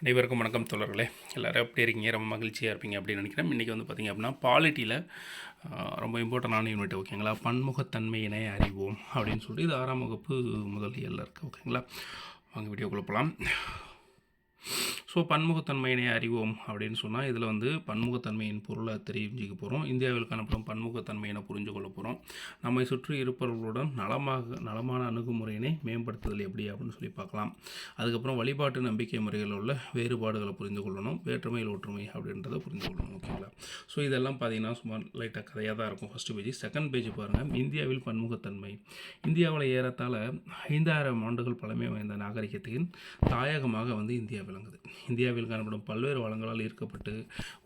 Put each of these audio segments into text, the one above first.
அனைவருக்கும் வணக்கம் தோழர்களே. எல்லோரும் எப்படி இருக்கீங்க? ரொம்ப மகிழ்ச்சியாக இருப்பீங்க அப்படின்னு நினைக்கிறேன். இன்றைக்கி வந்து பார்த்திங்க அப்படின்னா பாலிட்டியில் ரொம்ப இம்பார்ட்டண்டான யூனிட் ஓகேங்களா பன்முகத்தன்மையினை அறிவோம் அப்படின்னு சொல்லிட்டு இது ஆறாம் வகுப்பு முதல் இயலில் இருக்குது ஓகேங்களா வாங்க வீடியோ போகலாம் ஸோ பன்முகத்தன்மையினை அறிவோம் அப்படின்னு சொன்னால் இதில் வந்து பன்முகத்தன்மையின் பொருளை தெரிஞ்சுக்க போகிறோம் இந்தியாவில் காணப்படும் பன்முகத்தன்மையினை புரிஞ்சு கொள்ள போகிறோம் நம்மை சுற்றி இருப்பவர்களுடன் நலமாக நலமான அணுகுமுறையினை மேம்படுத்துதல் எப்படி அப்படின்னு சொல்லி பார்க்கலாம். அதுக்கப்புறம் வழிபாட்டு நம்பிக்கை முறைகளில் உள்ள வேறுபாடுகளை புரிந்து கொள்ளணும். வேற்றுமையில் ஒற்றுமை அப்படின்றத புரிந்து கொள்ளணும் ஓகேங்களா ஸோ இதெல்லாம் பார்த்தீங்கன்னா சுமார் லைட்டாக கதையாக தான் இருக்கும் ஃபஸ்ட்டு பேஜ் செகண்ட் பேஜ் பாருங்கள் இந்தியாவில் பன்முகத்தன்மை. இந்தியாவில் ஏறத்தால் ஐந்தாயிரம் ஆண்டுகள் பழமை வாய்ந்த நாகரிகத்தின் தாயகமாக வந்து இந்தியா விளங்குது. இந்தியாவில் காணப்படும் பல்வேறு வளங்களால் ஈர்க்கப்பட்டு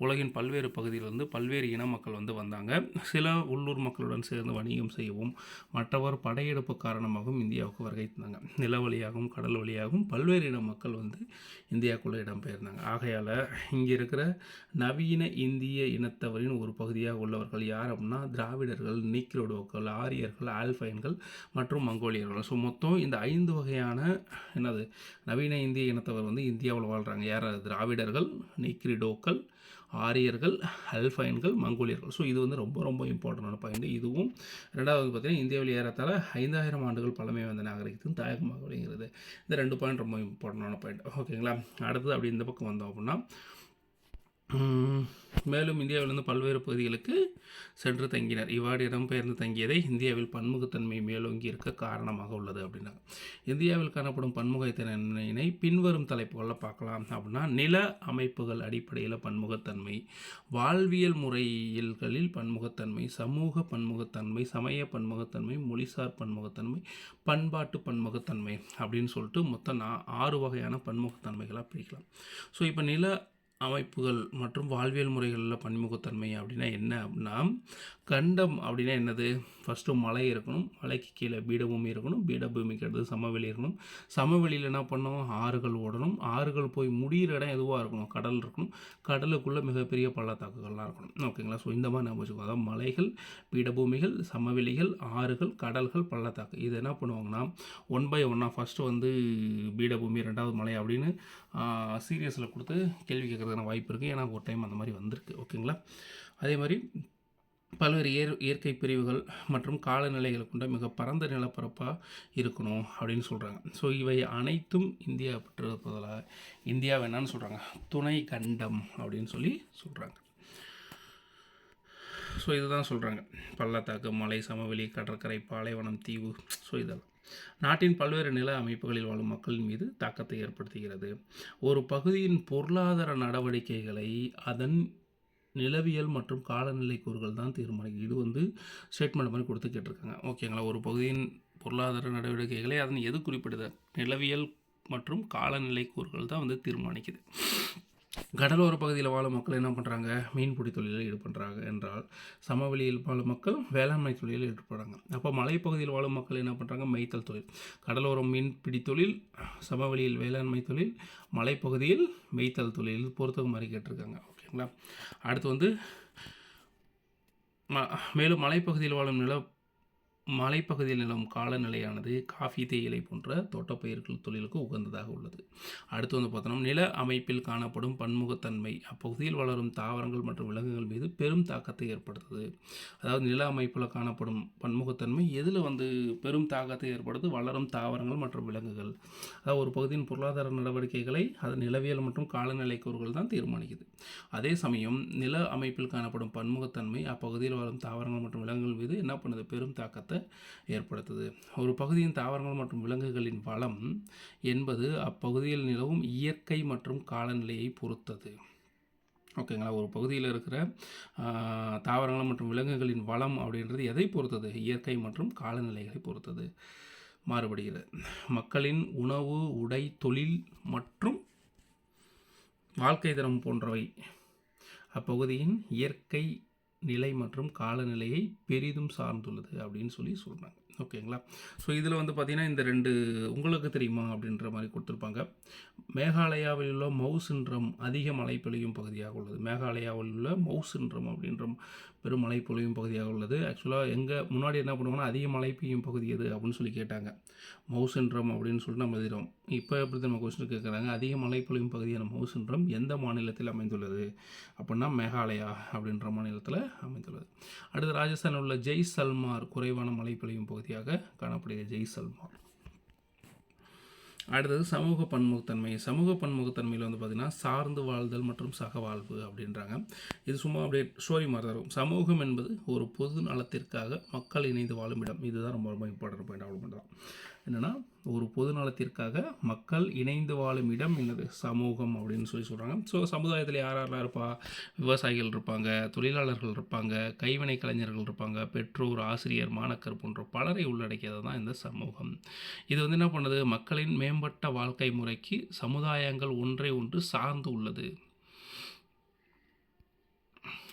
உலகின் பல்வேறு பகுதியிலிருந்து பல்வேறு இன மக்கள் வந்து வந்தாங்க. சில உள்ளூர் மக்களுடன் சேர்ந்து வணிகம் செய்யவும் மற்றவர் படையெடுப்பு காரணமாகவும் இந்தியாவுக்கு வருகை தந்தாங்க. நில வழியாகவும் கடல் வழியாகவும் பல்வேறு இன மக்கள் வந்து இந்தியாவுக்குள்ளே இடம்பெயர்ந்தாங்க. ஆகையால் இங்கே இருக்கிற நவீன இந்திய இனத்தவரின் ஒரு பகுதியாக உள்ளவர்கள் யார் அப்படின்னா திராவிடர்கள் நீக்ரோடோக்கள் ஆரியர்கள் ஆல்ஃபைன்கள் மற்றும் மங்கோலியர்கள். ஸோ மொத்தம் இந்த ஐந்து வகையான என்னது நவீன இந்திய இனத்தவர் வந்து இந்தியாவில் வாழ்கிறாங்க யார் திராவிடர்கள் நீக்ரிடோக்கள் ஆரியர்கள் அல்ஃபைன்கள் மங்கோலியர்கள். ஸோ இது வந்து ரொம்ப ரொம்ப இம்பார்ட்டண்டான பாயிண்ட் இதுவும் ரெண்டாவது பார்த்தீங்கன்னா இந்தியாவில் ஏறத்தாழ ஐந்தாயிரம் ஆண்டுகள் பழமை வந்த நாகரிகத்தின் தாயகமாக அப்படிங்கிறது இந்த ரெண்டு பாயிண்ட் ரொம்ப இம்பார்ட்டண்டான பாயிண்ட் ஓகேங்களா அடுத்தது அப்படி இந்த பக்கம் வந்தோம் அப்படின்னா மேலும் இந்தியாவிலிருந்து பல்வேறு பகுதிகளுக்கு சென்று தங்கினர். இவ்வாறு இடம்பெயர்ந்து தங்கியதை இந்தியாவில் பன்முகத்தன்மை மேலோங்கி இருக்க காரணமாக உள்ளது அப்படின்னாங்க இந்தியாவில் காணப்படும் பன்முகத்தன்மையினை பின்வரும் தலைப்புகளில் பார்க்கலாம் அப்படின்னா நில அமைப்புகள் அடிப்படையில் பன்முகத்தன்மை வாழ்வியல் முறையில்களில் பன்முகத்தன்மை சமூக பன்முகத்தன்மை சமய பன்முகத்தன்மை மொழிசார் பன்முகத்தன்மை பண்பாட்டு பன்முகத்தன்மை அப்படின்னு சொல்லிட்டு மொத்தம் நான் ஆறு வகையான பன்முகத்தன்மைகளாக பிரிக்கலாம். ஸோ இப்போ நில அமைப்புகள் மற்றும் வாழ்வியல் முறைகளில் பன்முகத்தன்மை அப்படின்னா என்ன அப்படின்னா கண்டம் அப்படின்னா என்னது? ஃபஸ்ட்டு மலை இருக்கணும். மலைக்கு கீழே பீடபூமி இருக்கணும். பீடபூமிக்கு அடுத்து சமவெளி இருக்கணும். சமவெளியில் என்ன பண்ணணும்? ஆறுகள் ஓடணும். ஆறுகள் போய் முடிகிற இடம் எதுவாக இருக்கணும்? கடல் இருக்கணும். கடலுக்குள்ளே மிகப்பெரிய பள்ளத்தாக்குகள்லாம் இருக்கணும். ஓகேங்களா ஸோ இந்த மாதிரி நம்ம வச்சுக்கோம் அதாவது மலைகள் பீடபூமிகள் சமவெளிகள் ஆறுகள் கடல்கள் பள்ளத்தாக்கு. இது என்ன பண்ணுவாங்கன்னா ஒன் பை ஒன்னாக ஃபஸ்ட்டு வந்து பீடபூமி ரெண்டாவது மலை அப்படின்னு சீரியஸில் கொடுத்து கேள்வி கேட்குறதுக்கான வாய்ப்பு இருக்குது ஏன்னா ஒரு டைம் அந்த மாதிரி வந்திருக்கு. ஓகேங்களா அதே மாதிரி பல்வேறு இயற் இயற்கை பிரிவுகள் மற்றும் காலநிலைகளை கொண்ட மிக பரந்த நிலப்பரப்பாக இருக்கணும் அப்படின்னு சொல்கிறாங்க ஸோ இவை அனைத்தும் இந்தியா பெற்றிருப்பதால் இந்தியா வேணான்னு சொல்கிறாங்க துணை கண்டம் அப்படின்னு சொல்லி சொல்கிறாங்க ஸோ இதுதான் சொல்கிறாங்க பள்ளத்தாக்கு மலை சமவெளி கடற்கரை பாலைவனம் தீவு. ஸோ இதெல்லாம். நாட்டின் பல்வேறு நில அமைப்புகளில் வாழும் மக்களின் மீது தாக்கத்தை ஏற்படுத்துகிறது. ஒரு பகுதியின் பொருளாதார நடவடிக்கைகளை அதன் நிலவியல் மற்றும் காலநிலை கூறுகள் தான் தீர்மானிக்கும். இது வந்து ஸ்டேட்மெண்ட் மாதிரி கொடுத்து கேட்டிருக்காங்க. ஓகேங்களா ஒரு பகுதியின் பொருளாதார நடவடிக்கைகளை அதன் எது குறிப்பிடுது? நிலவியல் மற்றும் காலநிலை கூறுகள் தான் வந்து தீர்மானிக்குது. கடலோர பகுதியில் வாழும் மக்கள் என்ன பண்ணுறாங்க மீன்பிடி தொழிலில் ஈடுபடுறாங்க என்றால் சமவெளியில் வாழும் மக்கள் வேளாண்மை தொழிலில் ஈடுபடுறாங்க. அப்போ மலைப்பகுதியில் வாழும் மக்கள் என்ன பண்ணுறாங்க மெய்த்தல் தொழில். கடலோரம் மீன்பிடி தொழில் சமவெளியில் வேளாண்மை தொழில் மலைப்பகுதியில் மெய்த்தல் தொழில் பொறுத்தவங்க மாதிரி கேட்டிருக்காங்க. ஓகேங்களா? அடுத்து வந்து ம மேலும் மலைப்பகுதியில் வாழும் நில மலைப்பகுதியில் நிலவும் காலநிலையானது காஃபி தேயிலை போன்ற தோட்டப்பயிர்கள் தொழிலுக்கு உகந்ததாக உள்ளது. அடுத்து வந்து பார்த்தோம்னா நில அமைப்பில் காணப்படும் பன்முகத்தன்மை அப்பகுதியில் வளரும் தாவரங்கள் மற்றும் விலங்குகள் மீது பெரும் தாக்கத்தை ஏற்படுத்துது. அதாவது நில அமைப்பில் காணப்படும் பன்முகத்தன்மை எதில் வந்து பெரும் தாக்கத்தை ஏற்படுது? வளரும் தாவரங்கள் மற்றும் விலங்குகள். அதாவது ஒரு பகுதியின் பொருளாதார நடவடிக்கைகளை அதன் நிலவியல் மற்றும் காலநிலை கூறுகள் தான் தீர்மானிக்குது. அதே சமயம் நில அமைப்பில் காணப்படும் பன்முகத்தன்மை அப்பகுதியில் வளரும் தாவரங்கள் மற்றும் விலங்குகள் மீது என்ன பண்ணுது? பெரும் தாக்கத்தை ஏற்படுத்துது. ஒரு பகுதியின் தாவரங்கள் மற்றும் விலங்குகளின் வளம் என்பது அப்பகுதியில் நிலவும் இயற்கை மற்றும் காலநிலையை பொறுத்தது. ஓகேங்களா ஒரு பகுதியில் இருக்கிற தாவரங்கள் மற்றும் விலங்குகளின் வளம் அப்படின்றது எதை பொறுத்தது? இயற்கை மற்றும் காலநிலைகளை பொறுத்தது. மாறுபடுகிறது மக்களின் உணவு உடை தொழில் மற்றும் வாழ்க்கை தரம் போன்றவை அப்பகுதியின் இயற்கை நிலை மற்றும் காலநிலையை பெரிதும் சார்ந்துள்ளது அப்படின்னு சொல்லி சொல்கிறாங்க ஓகேங்களா? ஸோ இதில் வந்து பார்த்திங்கன்னா இந்த ரெண்டு உங்களுக்கு தெரியுமா அப்படின்ற மாதிரி கொடுத்துருப்பாங்க. மேகாலயாவில் உள்ள மவுசின்றம் அதிக மழை பெய்யும் பகுதியாக உள்ளது. மேகாலயாவில் உள்ள மவுசின்றம் அப்படின்ற பெரும் மழை பொழியும் பகுதியாக உள்ளது. ஆக்சுவலாக எங்கே முன்னாடி என்ன பண்ணுவாங்கன்னா அதிக மழை பெய்யும் பகுதி எது அப்படின்னு சொல்லி கேட்டாங்க. மவுசென்ட்ரம் அப்படின்னு சொல்லிட்டு நம்ம எழுதிடும் இப்போ எப்படி நம்ம கொஸ்டின் கேட்குறாங்க அதிக மழை பொழியும் பகுதியான மவுசென்ட்ரம் எந்த மாநிலத்தில் அமைந்துள்ளது? அப்படின்னா மேகாலயா அப்படின்ற மாநிலத்தில் அமைந்துள்ளது. அடுத்து ராஜஸ்தானில் உள்ள ஜெய்சல்மார் குறைவான மழை பொழியும் பகுதியாக காணப்படுகிற ஜெய்சல்மார். அடுத்தது சமூக பன்முகத்தன்மை. சமூக பன்முகத்தன்மையில் வந்து பார்த்திங்கன்னா சார்ந்து வாழ்தல் மற்றும் சகவாழ்வு அப்படின்றாங்க. இது சும்மா அப்படியே ஸ்டோரி மாதிரி தான் இருக்கும். சமூகம் என்பது ஒரு பொது நலத்திற்காக மக்கள் இணைந்து வாழும் இடம். இதுதான் ரொம்ப ரொம்ப இம்பார்ட்டன்ட் பாயிண்ட் அவ்வளோ பண்ணுறோம் என்னென்னா ஒரு பொது நலத்திற்காக மக்கள் இணைந்து வாழும் இடம் என்னது? சமூகம் அப்படின்னு சொல்லி சொல்கிறாங்க ஸோ சமுதாயத்தில் யார் யாரெல்லாம் இருப்பா? விவசாயிகள் இருப்பாங்க தொழிலாளர்கள் இருப்பாங்க கைவினை கலைஞர்கள் இருப்பாங்க பெற்றோர் ஆசிரியர் மாணக்கர் போன்ற பலரை உள்ளடக்கியது தான் இந்த சமூகம். இது வந்து என்ன பண்ணுது? மக்களின் மேம்பட்ட வாழ்க்கை முறைக்கு சமுதாயங்கள் ஒன்றை ஒன்று சார்ந்து உள்ளது.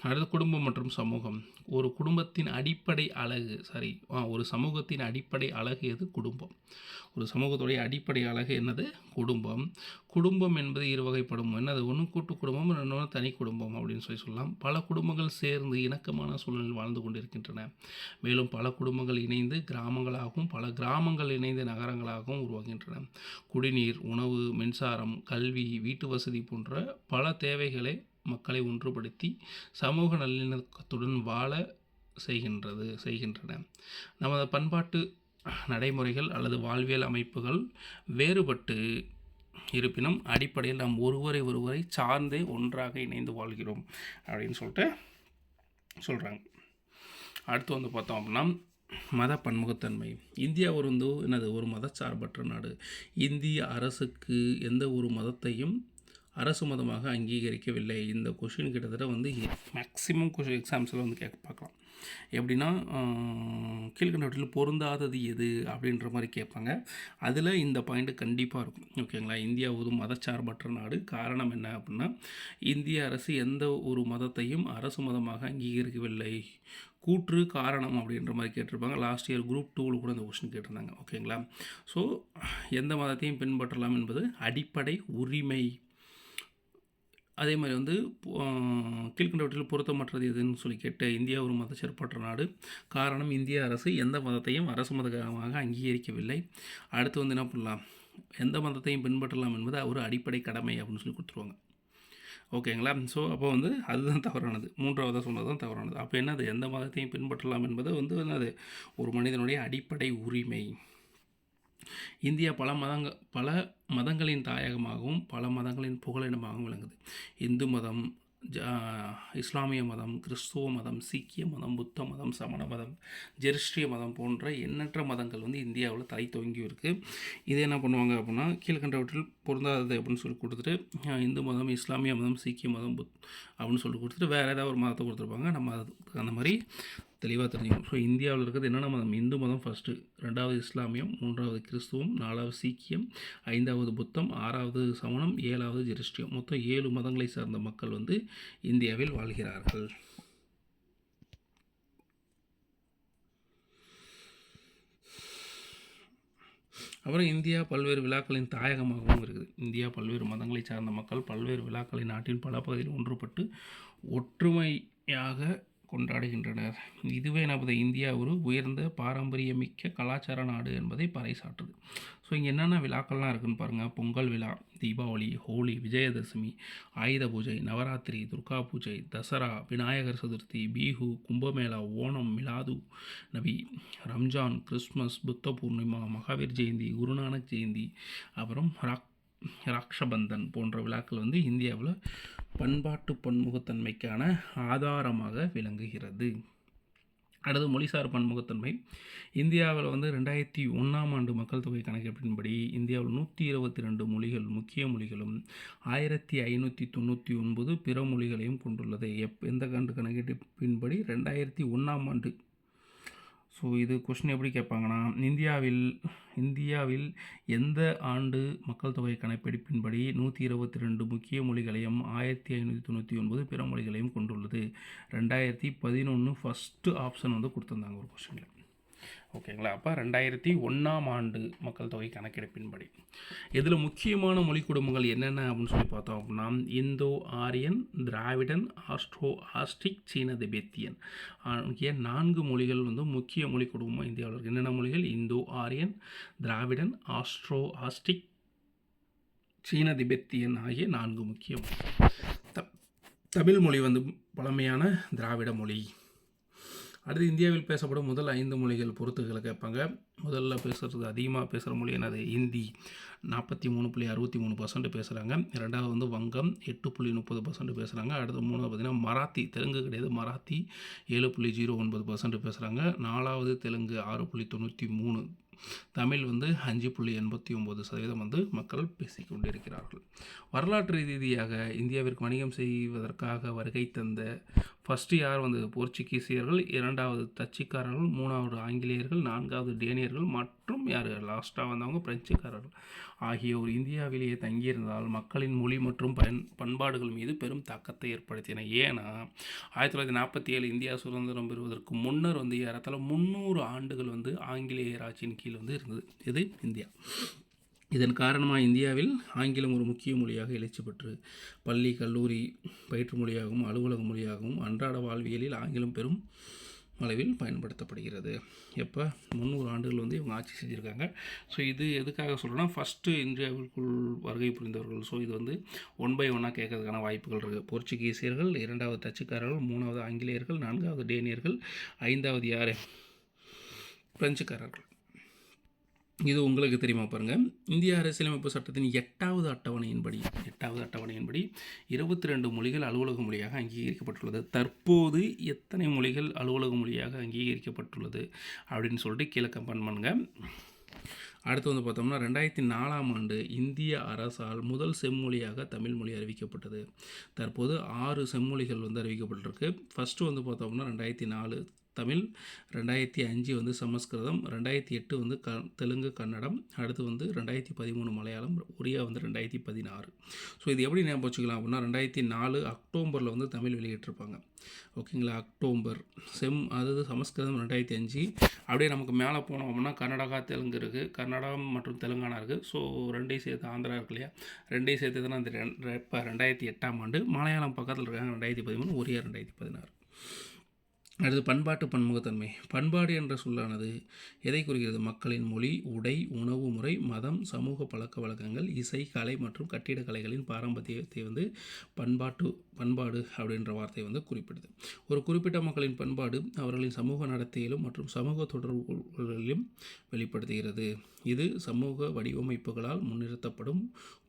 அடுத்து குடும்பம் மற்றும் சமூகம். ஒரு குடும்பத்தின் அடிப்படை அழகு சாரி ஒரு சமூகத்தின் அடிப்படை அழகு எது? குடும்பம். ஒரு சமூகத்துடைய அடிப்படை அழகு என்னது? குடும்பம். குடும்பம் என்பது இரு வகைப்படும். என்னது? ஒன்று கூட்டு குடும்பம் இன்னொன்று தனி குடும்பம் அப்படின்னு சொல்லி சொல்லலாம். பல குடும்பங்கள் சேர்ந்து இணக்கமான சூழலில் வாழ்ந்து கொண்டிருக்கின்றன. மேலும் பல குடும்பங்கள் இணைந்து கிராமங்களாகவும் பல கிராமங்கள் இணைந்து நகரங்களாகவும் உருவாகின்றன. குடிநீர் உணவு மின்சாரம் கல்வி வீட்டு வசதி போன்ற பல தேவைகளை மக்களை ஒன்றுபடுத்தி சமூக நல்லிணக்கத்துடன் வாழ செய்கின்றது செய்கின்றன. நமது பண்பாட்டு நடைமுறைகள் அல்லது வாழ்வியல் அமைப்புகள் வேறுபட்டு இருப்பினும் அடிப்படையில் நாம் ஒருவரை ஒருவரை சார்ந்தே ஒன்றாக இணைந்து வாழ்கிறோம் அப்படின்னு சொல்லிட்டு சொல்கிறாங்க அடுத்து வந்து பார்த்தோம் அப்படின்னா மத பன்முகத்தன்மை. இந்தியா ஒரு வந்து என்னது ஒரு மதச்சார்பற்ற நாடு. இந்திய அரசுக்கு எந்த ஒரு மதத்தையும் அரசு மதமாக அங்கீகரிக்கவில்லை. இந்த கொஷின் கிட்டத்தட்ட வந்து மேக்ஸிமம் கொஷின் எக்ஸாம்ஸில் வந்து கேட்க பார்க்கலாம். எப்படின்னா கீழ்கண்டவற்றில் பொருந்தாதது எது அப்படின்ற மாதிரி கேட்பாங்க. அதில் இந்த பாயிண்ட் கண்டிப்பாக இருக்கும். ஓகேங்களா இந்தியா ஒரு மதச்சார்பற்ற நாடு. காரணம் என்ன அப்படின்னா இந்திய அரசு எந்த ஒரு மதத்தையும் அரசு மதமாக அங்கீகரிக்கவில்லை. கூற்று காரணம் அப்படின்ற மாதிரி கேட்டிருப்பாங்க. லாஸ்ட் இயர் குரூப் டூவில் கூட இந்த கொஸ்டின் கேட்டிருந்தாங்க. ஓகேங்களா ஸோ எந்த மதத்தையும் பின்பற்றலாம் என்பது அடிப்படை உரிமை. அதே மாதிரி வந்து கீழ்கண்டவற்றில் பொருத்தமற்றது எதுன்னு சொல்லி கேட்ட இந்தியா ஒரு மதச்சார்பற்ற நாடு. காரணம் இந்திய அரசு எந்த மதத்தையும் அரசு மதமாக அங்கீகரிக்கவில்லை. அடுத்து வந்து என்ன பண்ணலாம்? எந்த மதத்தையும் பின்பற்றலாம் என்பது ஒரு அடிப்படை கடமை அப்படின்னு சொல்லி கொடுத்துருவாங்க. ஓகேங்களா? ஸோ அப்போ வந்து அதுதான் தவறானது. மூன்றாவதாக சொன்னது தான் தவறானது. அப்போ என்னது? எந்த மதத்தையும் பின்பற்றலாம் என்பது வந்து என்னது? ஒரு மனிதனுடைய அடிப்படை உரிமை. இந்தியா பல மதங்க பல மதங்களின் தாயகமாகவும் பல மதங்களின் புகலிடமாகவும் விளங்குது. இந்து மதம் ஜா இஸ்லாமிய மதம் கிறிஸ்துவ மதம் சீக்கிய மதம் புத்த மதம் சமண மதம் ஜெருஷ்டிய மதம் போன்ற எண்ணற்ற மதங்கள் வந்து இந்தியாவில் தலை துவங்கி இருக்குது இது என்ன பண்ணுவாங்க அப்படின்னா கீழ்கண்டவற்றில் பொருந்தாதது அப்படின்னு சொல்லி கொடுத்துட்டு இந்து மதம் இஸ்லாமிய மதம் சீக்கிய மதம் புத் அப்படின்னு சொல்லி கொடுத்துட்டு வேறு ஏதாவது ஒரு மதத்தை கொடுத்துருப்பாங்க. நம்ம அது அந்த மாதிரி தெளிவாக தெரிஞ்சுக்கணும். ஸோ இந்தியாவில் இருக்கிறது என்னென்ன மதம் இந்து மதம் ஃபஸ்ட்டு ரெண்டாவது இஸ்லாமியம் மூன்றாவது கிறிஸ்துவம் நாலாவது சீக்கியம் ஐந்தாவது புத்தம் ஆறாவது சமணம் ஏழாவது ஜெரிஸ்டியம் மொத்தம் ஏழு மதங்களை சார்ந்த மக்கள் வந்து இந்தியாவில் வாழ்கிறார்கள். அப்புறம் இந்தியா பல்வேறு விழாக்களின் தாயகமாகவும் இருக்குது. இந்தியா பல்வேறு மதங்களை சார்ந்த மக்கள் பல்வேறு விழாக்களை நாட்டின் பல பகுதியில் ஒன்றுபட்டு ஒற்றுமையாக கொண்டாடுகின்றனர். இதுவே நமது இந்தியா ஒரு உயர்ந்த பாரம்பரியமிக்க கலாச்சார நாடு என்பதை பறைசாற்றுது. ஸோ இங்கே என்னென்ன விழாக்கள்லாம் இருக்குதுன்னு பாருங்கள் பொங்கல் விழா தீபாவளி ஹோலி விஜயதசமி ஆயுத பூஜை நவராத்திரி துர்கா பூஜை தசரா விநாயகர் சதுர்த்தி பீஹு கும்பமேளா ஓணம் மிலாது நபி ரம்ஜான் கிறிஸ்மஸ் புத்த பூர்ணிமா மகாவீர் ஜெயந்தி குருநானக் ஜெயந்தி அப்புறம் ராக் ராக்ஷபந்தன் போன்ற விழாக்கள் வந்து இந்தியாவில் பண்பாட்டு பன்முகத்தன்மைக்கான ஆதாரமாக விளங்குகிறது. அடுத்து மொழிசார் பன்முகத்தன்மை. இந்தியாவில் வந்து ரெண்டாயிரத்தி ஒன்றாம் ஆண்டு மக்கள் தொகை கணக்கெடுப்பின்படி இந்தியாவில் நூற்றி இருபத்தி ரெண்டு மொழிகள் முக்கிய மொழிகளும் ஆயிரத்தி ஐநூற்றி தொண்ணூற்றி ஒன்பது பிற மொழிகளையும் கொண்டுள்ளது. எப் எந்த ஆண்டு கணக்கெடுப்பின்படி ரெண்டாயிரத்தி ஒன்றாம் ஆண்டு ஸோ இது கொஷின் எப்படி கேட்பாங்கன்னா இந்தியாவில் இந்தியாவில் எந்த ஆண்டு மக்கள் தொகை கணக்கெடுப்பின்படி நூற்றி இருபத்தி ரெண்டு முக்கிய மொழிகளையும் ஆயிரத்தி ஐநூற்றி தொண்ணூற்றி ஒன்பது பிற மொழிகளையும் கொண்டுள்ளது? ரெண்டாயிரத்தி பதினொன்று ஃபஸ்ட்டு ஆப்ஷன் வந்து கொடுத்துருந்தாங்க ஒரு கொஷினில் ஓகேங்களா? அப்போ ரெண்டாயிரத்தி ஒன்றாம் ஆண்டு மக்கள் தொகை கணக்கெடுப்பின்படி. இதில் முக்கியமான மொழி குடும்பங்கள் என்னென்ன அப்படின்னு சொல்லி பார்த்தோம் அப்படின்னா Indo Aryan Dravidian Austro Asiatic சீன திபெத்தியன். ஆகிய நான்கு மொழிகள் வந்து முக்கிய மொழி குடும்பம் இந்தியாவில் இருக்குது என்னென்ன மொழிகள்? Indo Aryan Dravidian Austro Asiatic சீன திபெத்தியன் ஆகிய நான்கு முக்கியம் த தமிழ் மொழி வந்து பழமையான திராவிட மொழி. அடுத்து இந்தியாவில் பேசப்படும் முதல் ஐந்து மொழிகள் பொறுத்துகளை கேட்பாங்க. முதல்ல பேசுகிறது அதிகமாக பேசுகிற மொழி என்னது? ஹிந்தி நாற்பத்தி மூணு புள்ளி அறுபத்தி மூணு பர்சன்ட் பேசுகிறாங்க ரெண்டாவது வந்து வங்கம். எட்டு புள்ளி முப்பது பர்சன்ட் பேசுகிறாங்க அடுத்து மூணாவது பார்த்திங்கன்னா மராத்தி. தெலுங்கு கிடையாது மராத்தி. ஏழு புள்ளி ஜீரோ ஒன்பது பர்சன்ட் பேசுகிறாங்க நாலாவது தெலுங்கு ஆறு புள்ளி தொண்ணூற்றி மூணு தமிழ் வந்து அஞ்சு புள்ளி எண்பத்தி ஒம்பது சதவீதம் வந்து மக்கள் பேசிக்கொண்டிருக்கிறார்கள். வரலாற்று ரீதியாக இந்தியாவிற்கு வணிகம் செய்வதற்காக வருகை தந்த ஃபஸ்ட்டு யார் வந்தது போர்ச்சுகீசியர்கள் இரண்டாவது டச்சுக்காரர்கள் மூணாவது ஆங்கிலேயர்கள் நான்காவது டேனியர்கள் மற்றும் யார்? லாஸ்ட்டாக வந்தவங்க பிரெஞ்சுக்காரர்கள். ஆகியோர் இந்தியாவிலேயே தங்கியிருந்தால் மக்களின் மொழி மற்றும் பயன் பண்பாடுகள் மீது பெரும் தாக்கத்தை ஏற்படுத்தின. ஏன்னா ஆயிரத்தி தொள்ளாயிரத்தி நாற்பத்தி ஏழு இந்தியா சுதந்திரம் பெறுவதற்கு முன்னர் வந்து ஏறத்தாழ முந்நூறு ஆண்டுகள் வந்து ஆங்கிலேயர் ஆட்சியின் கீழ் வந்து இருந்தது. இது இந்தியா. இதன் காரணமாக இந்தியாவில் ஆங்கிலம் ஒரு முக்கிய மொழியாக எழுச்சி பெற்று பள்ளி கல்லூரி பயிற்று மொழியாகவும் அலுவலக மொழியாகவும் அன்றாட வாழ்வியலில் ஆங்கிலம் பெரும் அளவில் பயன்படுத்தப்படுகிறது. எப்போ? முந்நூறு ஆண்டுகள் வந்து இவங்க ஆட்சி செஞ்சுருக்காங்க. ஸோ இது எதுக்காக சொல்கிறேன்னா ஃபஸ்ட்டு இந்தியாவிற்குள் வருகை புரிந்தவர்கள். ஸோ இது வந்து ஒன் பை ஒன்னாக கேட்கறதுக்கான வாய்ப்புகள் இருக்குது போர்ச்சுகீசியர்கள் இரண்டாவது டச்சுக்காரர்கள் மூணாவது ஆங்கிலேயர்கள் நான்காவது டேனியர்கள் ஐந்தாவது யார்? பிரெஞ்சுக்காரர்கள். இது உங்களுக்கு தெரியுமா பாருங்கள் இந்திய அரசியலமைப்பு சட்டத்தின் எட்டாவது அட்டவணையின்படி எட்டாவது அட்டவணையின்படி இருபத்தி ரெண்டு மொழிகள் அலுவலக மொழியாக அங்கீகரிக்கப்பட்டுள்ளது. தற்போது எத்தனை மொழிகள் அலுவலக மொழியாக அங்கீகரிக்கப்பட்டுள்ளது அப்படின்னு சொல்லிட்டு கீழே கம்பேர் பண்ணுங்க. அடுத்து வந்து பார்த்தோம்னா ரெண்டாயிரத்தி நாலாம் ஆண்டு இந்திய அரசால் முதல் செம்மொழியாக தமிழ் மொழி அறிவிக்கப்பட்டது. தற்போது ஆறு செம்மொழிகள் வந்து அறிவிக்கப்பட்டிருக்கு. ஃபஸ்ட்டு வந்து பார்த்தோம்னா ரெண்டாயிரத்தி நாலு தமிழ் ரெண்டாயிரத்தி அஞ்சு வந்து சமஸ்கிருதம் ரெண்டாயிரத்தி எட்டு வந்து க தெலுங்கு கன்னடம் அடுத்து வந்து ரெண்டாயிரத்தி பதிமூணு மலையாளம் ஒரியா வந்து ரெண்டாயிரத்தி பதினாறு. ஸோ இது எப்படி ஞாபகம் வச்சுக்கலாம் அப்படின்னா ரெண்டாயிரத்தி நாலு அக்டோபரில் வந்து தமிழ் வெளியிட்டிருப்பாங்க. ஓகேங்களா? அக்டோபர். செம் அதாவது சமஸ்கிருதம் ரெண்டாயிரத்தி அஞ்சு. அப்படியே நமக்கு மேலே போனோம் அப்படின்னா கர்நாடகா தெலுங்கு இருக்குது கர்நாடகம் மற்றும் தெலுங்கானா இருக்குது ஸோ ரெண்டையும் சேர்த்து ஆந்திரா இருக்கு இல்லையா? ரெண்டையும் சேர்த்து தான் அந்த இப்போ ரெண்டாயிரத்தி எட்டாம் ஆண்டு. மலையாளம் பக்கத்தில் இருக்காங்க ரெண்டாயிரத்தி பதிமூணு ஒரியா ரெண்டாயிரத்தி பதினாறு. அடுத்து பண்பாட்டு பன்முகத்தன்மை. பண்பாடு என்ற சொல்லானது எதை குறிக்கிறது? மக்களின் மொழி உடை உணவு முறை மதம் சமூக பழக்க வழக்கங்கள் இசை கலை மற்றும் கட்டிடக்கலைகளின் பாரம்பரியத்தை வந்து பண்பாட்டு பண்பாடு அப்படின்ற வார்த்தை வந்து குறிப்பிடுது. ஒரு குறிப்பிட்ட மக்களின் பண்பாடு அவர்களின் சமூக நடத்தையிலும் மற்றும் சமூக தொடர்புகளிலும் வெளிப்படுத்துகிறது. இது சமூக வடிவமைப்புகளால் முன்னிறுத்தப்படும்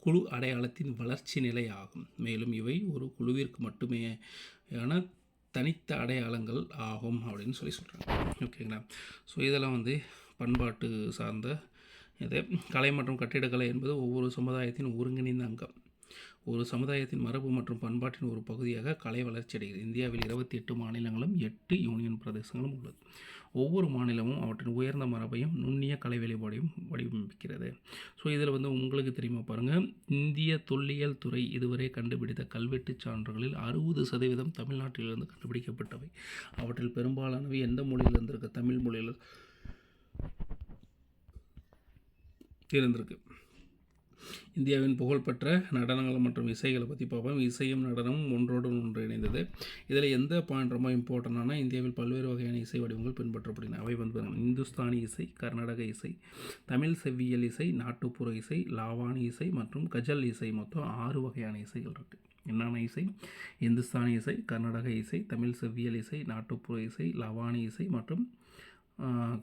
குழு அடையாளத்தின் வளர்ச்சி நிலை ஆகும் மேலும் இவை ஒரு குழுவிற்கு மட்டுமே ஆன தனித்த அடையாளங்கள் ஆகும் அப்படின்னு சொல்லி சொல்கிறாங்க ஓகேங்களா? ஸோ இதெல்லாம் வந்து பண்பாட்டு சார்ந்த இது. கலை மற்றும் கட்டிடக்கலை என்பது ஒவ்வொரு சமுதாயத்தின் ஒருங்கிணைந்த அங்கம். ஒரு சமுதாயத்தின் மரபு மற்றும் பண்பாட்டின் ஒரு பகுதியாக கலை வளர்ச்சி அடைகிறது. இந்தியாவில் இருபத்தி எட்டு மாநிலங்களும் எட்டு யூனியன் பிரதேசங்களும் உள்ளது. ஒவ்வொரு மாநிலமும் அவற்றின் உயர்ந்த மரபையும் நுண்ணிய கலை வெளிப்பாடையும் வடிவமைக்கிறது. ஸோ இதில் வந்து உங்களுக்கு தெரியுமா பாருங்கள் இந்திய தொல்லியல் துறை இதுவரை கண்டுபிடித்த கல்வெட்டுச் சான்றுகளில் அறுபது சதவீதம் தமிழ்நாட்டிலிருந்து கண்டுபிடிக்கப்பட்டவை. அவற்றில் பெரும்பாலானவை எந்த மொழியில் இருந்திருக்கு தமிழ் மொழியில் இருந்திருக்கு இந்தியாவின் புகழ்பெற்ற நடனங்கள் மற்றும் இசைகளை பற்றி பார்ப்போம். இசையும் நடனமும் ஒன்றோடு ஒன்று இணைந்தது. இதில் எந்த பாயிண்ட் ரொம்ப இம்பார்ட்டண்டானா இந்தியாவில் பல்வேறு வகையான இசை வடிவங்கள் பின்பற்றப்படுகின்றன. அவை வந்து இந்துஸ்தானி இசை கர்நாடக இசை தமிழ் செவ்வியல் இசை நாட்டுப்புற இசை லாவானி இசை மற்றும் கஜல் இசை. மொத்தம் ஆறு வகையான இசைகள் இருக்குது என்னென்ன இசை? இந்துஸ்தானி இசை கர்நாடக இசை தமிழ் செவ்வியல் இசை நாட்டுப்புற இசை லவானி இசை மற்றும்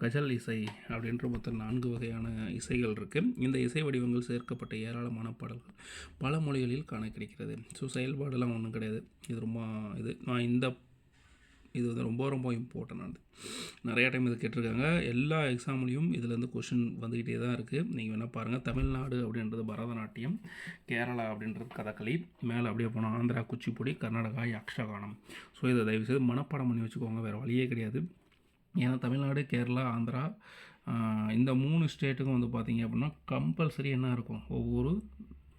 கஜல் இசை அப்படின்ற மொத்தம் நான்கு வகையான இசைகள் இருக்குது இந்த இசை வடிவங்கள் சேர்க்கப்பட்ட ஏராளமான பாடல்கள் பல மொழிகளில் காண கிடைக்கிறது ஸோ செயல்பாடெல்லாம் ஒன்றும் கிடையாது. இது ரொம்ப இது நான் இந்த இது வந்து ரொம்ப ரொம்ப இம்பார்ட்டண்டானது நிறையா டைம் இது கேட்டிருக்காங்க. எல்லா எக்ஸாம்லேயும் இதுலேருந்து கொஷின் வந்துக்கிட்டே தான் இருக்குது நீங்கள் வேணால் பாருங்கள் தமிழ்நாடு அப்படின்றது பரதநாட்டியம் கேரளா அப்படின்றது கதகளி மேலே அப்படியே போனால் ஆந்திரா குச்சிப்புடி கர்நாடகா யக்ஷகானம். ஸோ இதை தயவுசெய்து மனப்பாடம் பண்ணி வச்சுக்கோங்க. வேறு வழியே கிடையாது. ஏன்னா தமிழ்நாடு கேரளா ஆந்திரா இந்த மூணு ஸ்டேட்டுக்கும் வந்து பார்த்திங்க அப்படின்னா கம்பல்சரி என்ன இருக்கும்? ஒவ்வொரு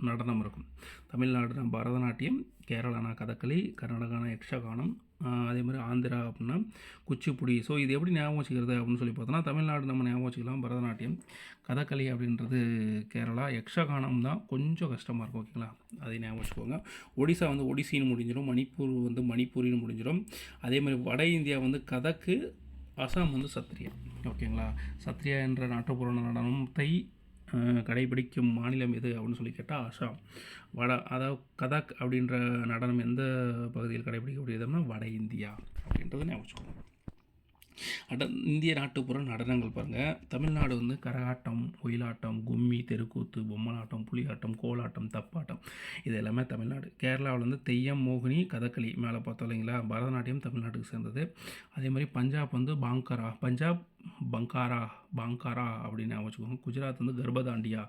நடனம் இருக்கும். தமிழ்நாடுனா பரதநாட்டியம் கேரளானா கதகளி கர்நாடகானா யக்ஷகானம் அதே மாதிரி ஆந்திரா அப்படின்னா குச்சிப்புடி. ஸோ இது எப்படி ஞாபகம் வச்சுக்கிறது அப்படின்னு சொல்லி பார்த்தோன்னா தமிழ்நாடு நம்ம ஞாபகம் வச்சுக்கலாம். பரதநாட்டியம் கதகளி அப்படின்றது கேரளா யக்ஷகானம் தான் கொஞ்சம் கஷ்டமாக இருக்கும் ஓகேங்களா அதை ஞாபகம் வச்சுக்கோங்க. ஒடிசா வந்து ஒடிசின்னு முடிஞ்சிடும். மணிப்பூர் வந்து மணிப்பூரின்னு முடிஞ்சிடும். அதே மாதிரி வட இந்தியா வந்து கதக்கு அசாம் வந்து சத்ரியா ஓகேங்களா? சத்ரியா என்ற நாட்டுப்புற நடனத்தை கடைபிடிக்கும் மாநிலம் எது அப்படின்னு சொல்லி கேட்டால் அசாம். வட அதாவது கதக் அப்படின்ற நடனம் எந்த பகுதியில் கடைபிடிக்கக்கூடியதுன்னா வட இந்தியா அப்படின்றத ஞாபகம் வச்சுக்கோங்க. அட இந்திய நாட்டுப்புற நடனங்கள் பாருங்கள் தமிழ்நாடு வந்து கரகாட்டம் ஒயிலாட்டம் கும்மி தெருக்கூத்து பொம்மலாட்டம் புலியாட்டம் கோலாட்டம் தப்பாட்டம். இது எல்லாமே தமிழ்நாடு. கேரளாவில் வந்து தெய்யம் மோகினி கதகளி மேலே பார்த்தோம் இல்லைங்களா? பரதநாட்டியம் தமிழ்நாட்டுக்கு சேர்ந்தது. அதே மாதிரி பஞ்சாப் வந்து பாங்கரா பஞ்சாப் பங்காரா பாங்காரா அப்படின்னு வச்சுக்கோங்க. குஜராத் வந்து கர்பதாண்டியா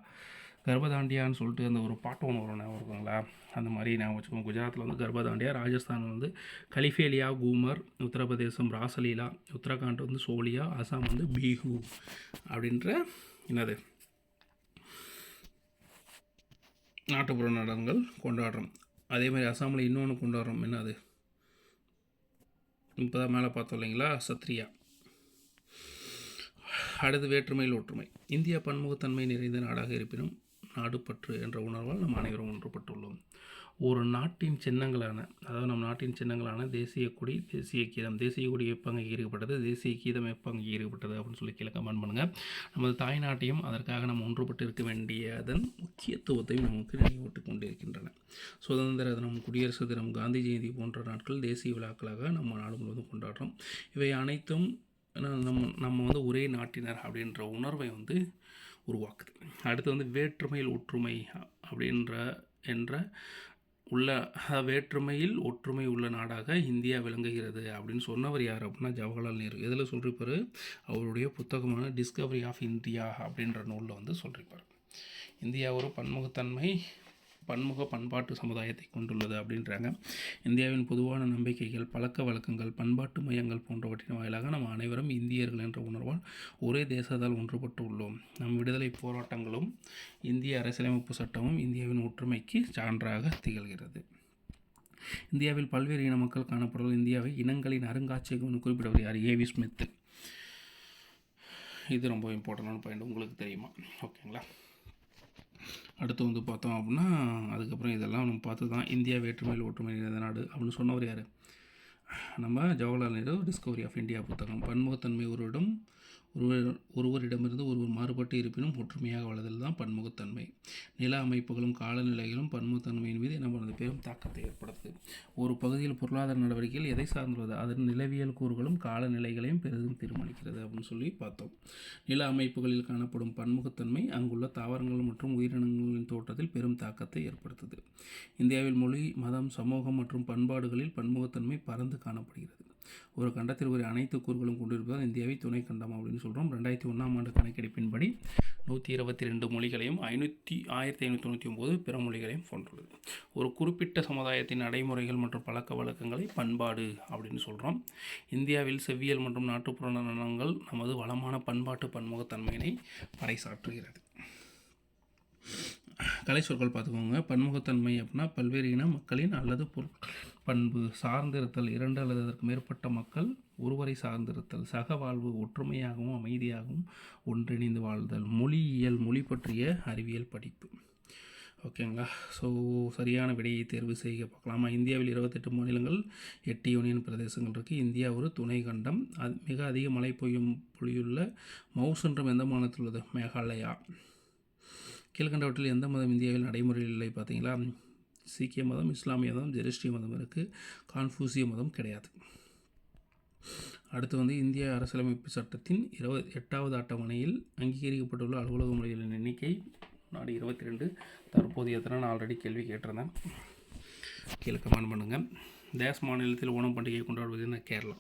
கர்பதாண்டியான்னு சொல்லிட்டு அந்த ஒரு பாட்டு ஒன்று வரும் ஞாபகம் இருக்குங்களா? அந்த மாதிரி ஞாபகம் வச்சுக்கோங்க. குஜராத்தில் வந்து கர்பதாண்டியா ராஜஸ்தான் வந்து கலிஃபேலியா கூமர் உத்தரப்பிரதேசம் ராசலீலா உத்தரகாண்ட் வந்து சோலியா அசாம் வந்து பீஹு அப்படின்ற என்னது? நாட்டுப்புற நடனங்கள் கொண்டாடுறோம். அதே மாதிரி அசாமில் இன்னொன்று கொண்டாடுறோம். என்னது? இப்போ தான் மேலே பார்த்தோம் இல்லைங்களா? சத்ரியா. அடுத்து வேற்றுமையில் ஒற்றுமை இந்தியா பன்முகத்தன்மை நிறைந்த நாடாக இருப்பினும் நாடுபற்று என்ற உணர்வால் நம் அனைவரும் ஒன்றுபட்டுள்ளோம். ஒரு நாட்டின் சின்னங்களான அதாவது நம் நாட்டின் சின்னங்களான தேசிய கொடி தேசிய கீதம் தேசிய கொடி எப்போ அங்கீகரிக்கப்பட்டது தேசிய கீதம் எப்போ அங்கீகரிக்கப்பட்டது அப்படின்னு சொல்லி கீழே கமெண்ட் பண்ணுங்கள் நமது தாய்நாட்டையும் அதற்காக நாம் ஒன்றுபட்டு இருக்க வேண்டியதன் முக்கியத்துவத்தையும் நமக்கு நினைவூட்டு கொண்டிருக்கின்றன. சுதந்திர தினம் குடியரசு தினம் காந்தி ஜெயந்தி போன்ற நாட்கள் தேசிய விழாக்களாக நம்ம நாடு முழுவதும் கொண்டாடுறோம். இவை அனைத்தும் நம்ம நம்ம வந்து ஒரே நாட்டினர் அப்படின்ற உணர்வை வந்து உருவாக்குது. அடுத்து வந்து வேற்றுமையில் ஒற்றுமை அப்படின்ற என்ற உள்ள வேற்றுமையில் ஒற்றுமை உள்ள நாடாக இந்தியா விளங்குகிறது அப்படின்னு சொன்னவர் யார் அப்படின்னா ஜவஹர்லால் நேரு. எதில் சொல்லியிருப்பார் அவருடைய புத்தகமான டிஸ்கவரி ஆஃப் இந்தியா அப்படின்ற நூலில் வந்து சொல்லியிருப்பார் இந்தியா ஒரு பன்முகத்தன்மை பன்முக பண்பாட்டு சமுதாயத்தை கொண்டுள்ளது அப்படின்றாங்க. இந்தியாவின் பொதுவான நம்பிக்கைகள் பழக்க வழக்கங்கள் பண்பாட்டு மையங்கள் போன்றவற்றின் வாயிலாக நம்ம அனைவரும் இந்தியர்கள் என்ற உணர்வால் ஒரே தேசத்தால் ஒன்றுபட்டு உள்ளோம் நம் விடுதலை போராட்டங்களும் இந்திய அரசியலமைப்பு சட்டமும் இந்தியாவின் ஒற்றுமைக்கு சான்றாக திகழ்கிறது. இந்தியாவில் பல்வேறு இன மக்கள் காணப்படுவது இந்தியாவை இனங்களின் அருங்காட்சியகம்னு குறிப்பிடவர் யார்? A V Smith. இது ரொம்ப இம்பார்ட்டண்டான பாயிண்ட் உங்களுக்கு தெரியுமா? ஓகேங்களா அடுத்து வந்து பார்த்தோம் அப்படின்னா அதுக்கப்புறம் இதெல்லாம் நம்ம பார்த்து தான் இந்தியா வேற்றுமையில் ஒற்றுமை நிறைந்த நாடு அப்படின்னு சொன்னவர் யார்? நம்ம Jawaharlal Nehru discovery of India புத்தகம். பன்முகத்தன்மை ஒருவரிடம் ஒருவர் ஒருவரிடமிருந்து ஒருவர் மாறுபட்டு இருப்பினும் ஒற்றுமையாக வளர்தல் தான் பன்முகத்தன்மை. நில அமைப்புகளும் காலநிலைகளும் பன்முகத்தன்மையின் மீது நமது பெரும் தாக்கத்தை ஏற்படுத்துது. ஒரு பகுதியில் பொருளாதார நடவடிக்கைகள் எதை சார்ந்துள்ளது? அதன் நிலவியல் கூறுகளும் காலநிலைகளையும் பெரிதும் தீர்மானிக்கிறது அப்படின்னு சொல்லி பார்த்தோம். நில அமைப்புகளில் காணப்படும் பன்முகத்தன்மை அங்குள்ள தாவரங்கள் மற்றும் உயிரினங்களின் தோற்றத்தில் பெரும் தாக்கத்தை ஏற்படுத்துது. இந்தியாவில் மொழி மதம் சமூகம் மற்றும் பண்பாடுகளில் பன்முகத்தன்மை பறந்து காணப்படுகிறது. ஒரு கண்டத்தில் ஒரு அனைத்து கூறுகளும் கொண்டிருப்பதால் இந்தியாவை துணை கண்டம் அப்படின்னு சொல்கிறோம் ரெண்டாயிரத்தி ஒன்றாம் ஆண்டு கணக்கெடுப்பின்படி நூற்றி இருபத்தி ரெண்டு மொழிகளையும் ஐநூற்றி ஆயிரத்தி ஐநூற்றி தொண்ணூற்றி ஒம்பது பிற மொழிகளையும் கொண்டுள்ளது. ஒரு குறிப்பிட்ட சமுதாயத்தின் நடைமுறைகள் மற்றும் பழக்க வழக்கங்களை பண்பாடு அப்படின்னு சொல்கிறோம் இந்தியாவில் செவ்வியல் மற்றும் நாட்டுப்புற நடனங்கள் நமது வளமான பண்பாட்டு பன்முகத்தன்மையினை பறைசாற்றுகிறது. கலை சொற்கள் பார்த்துக்கோங்க. பன்முகத்தன்மை அப்படின்னா பல்வேறு இன மக்களின் அல்லது பொருட்கள் பண்பு சார்ந்திருத்தல். இரண்டு அல்லது அதற்கு மேற்பட்ட மக்கள் ஒருவரை சார்ந்திருத்தல். சக வாழ்வு ஒற்றுமையாகவும் அமைதியாகவும் ஒன்றிணைந்து வாழ்தல். மொழியியல் மொழி பற்றிய அறிவியல் படிப்பு. ஓகேங்களா? ஸோ சரியான விடையை தேர்வு செய்ய பார்க்கலாமா. இந்தியாவில் இருபத்தெட்டு மாநிலங்கள் எட்டு யூனியன் பிரதேசங்கள் இருக்குது இந்தியா ஒரு துணை கண்டம். அது மிக அதிக மழை பொய்யும் பொழியுள்ள மவுசுன்றம் எந்த மாநிலத்தில் உள்ளது? மேகாலயா. கீழ்கண்டவற்றில் எந்த மதம் இந்தியாவில் நடைமுறையில் இல்லை பார்த்தீங்களா? சீக்கிய மதம் இஸ்லாமிய மதம் ஜெரிஸ்டிய மதம் இருக்குது கான்ஃபூசிய மதம் கிடையாது. அடுத்து வந்து இந்திய அரசியலமைப்பு சட்டத்தின் இருபது எட்டாவது அட்டவணையில் அங்கீகரிக்கப்பட்டுள்ள அலுவலக மொழிகளின் எண்ணிக்கை நாடு இருபத்தி ரெண்டு தற்போது எத்தனை நான் ஆல்ரெடி கேள்வி கேட்டிருந்தேன். கீழே கமெண்ட் பண்ணுங்கள் தேஸ் மாநிலத்தில் ஓணம் பண்டிகையை கொண்டாடுவது என்ன? Kerala.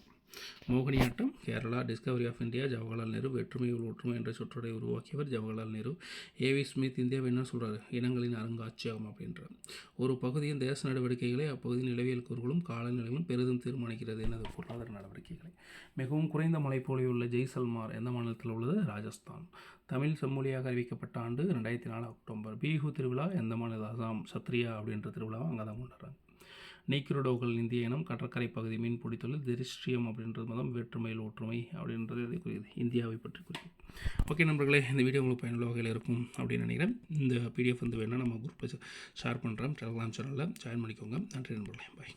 Mohiniyattam Kerala discovery of India Jawaharlal Nehru வெற்றுமையில் ஒற்றுமை என்ற சொற்றொடரை உருவாக்கியவர் ஜவஹர்லால் நேரு. ஏவி ஸ்மித் இந்தியாவை என்ன சொல்கிறார் இனங்களின் அருங்காட்சியகம் அப்படின்றார். ஒரு பகுதியின் தேச நடவடிக்கைகளை அப்பகுதியின் நிலவியல் கூறுகளும் காலநிலைகளும் பெரிதும் தீர்மானிக்கிறது எனது பொருளாதார நடவடிக்கைகளை. மிகவும் குறைந்த மலைப்பொழிவுள்ள ஜெய்சல்மார் எந்த மாநிலத்தில் உள்ளது? ராஜஸ்தான். தமிழ் செம்மொழியாக அறிவிக்கப்பட்ட ஆண்டு ரெண்டாயிரத்தி நாலு அக்டோபர். பீஹு திருவிழா எந்த மாநில அசாம் சத்ரியா அப்படின்ற திருவிழாவை அங்கே தான் கொண்டாடுறாங்க. நீக்கிரோடோகள் இந்திய இனம் கடற்கரை பகுதி மீன் தொழில் திரிஸ்ட்ரியம் அப்படின்றது மதம் வேற்றுமையில் ஒற்றுமை அப்படின்றது இதை குறியது இந்தியாவை பற்றி குறிக்கும் ஓகே நண்பர்களே இந்த வீடியோ உங்களுக்கு பயனுள்ள வகையில் இருக்கும் அப்படின்னு நினைக்கிறேன். இந்த பிடிஎஃப் வந்து வேணால் நம்ம குரூப்பை ஷேர் பண்ணுறோம் டெலகிராம் சேனலில் ஜாயின் பண்ணிக்கோங்க. நன்றி நண்பர்களே. பாய்